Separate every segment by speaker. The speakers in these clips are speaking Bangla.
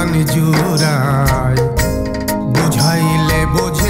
Speaker 1: প্রাণ জুড়ায়। বুঝাইলে বোঝে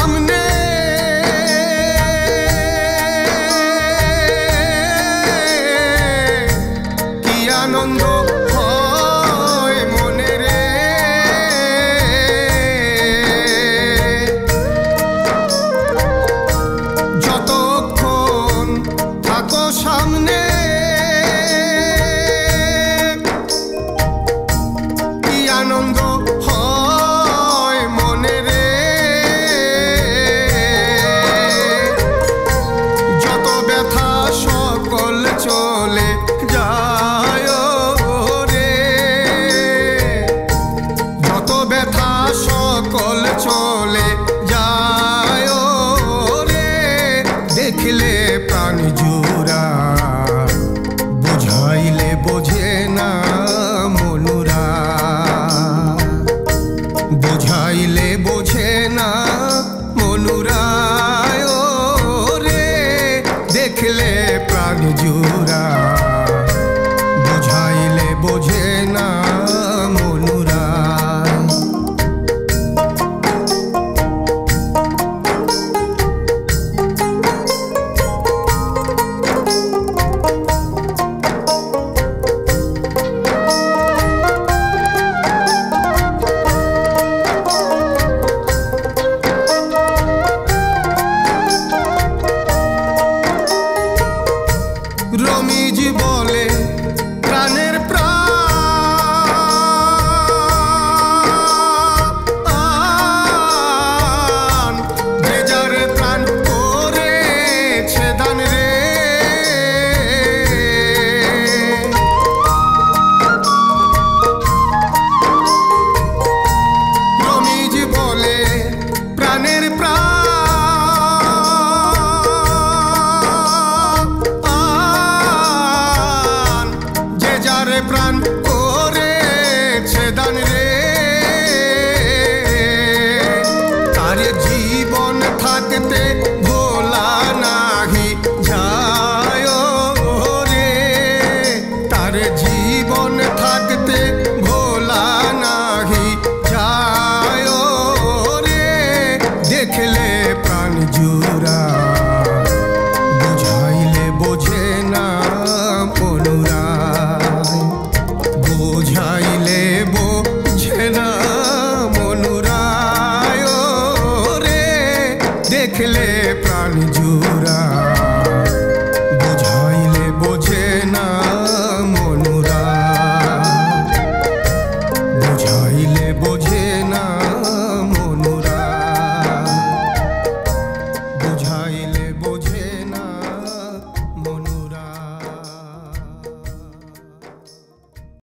Speaker 1: সামনে। কি আনন্দ মনের প্রাণ। যে যারে প্রাণ করেছে দান রে। তার জীবন থাকতে ভোলা নাহি যায় রে। তার জীবন থাকতে देख ले प्राण जुरा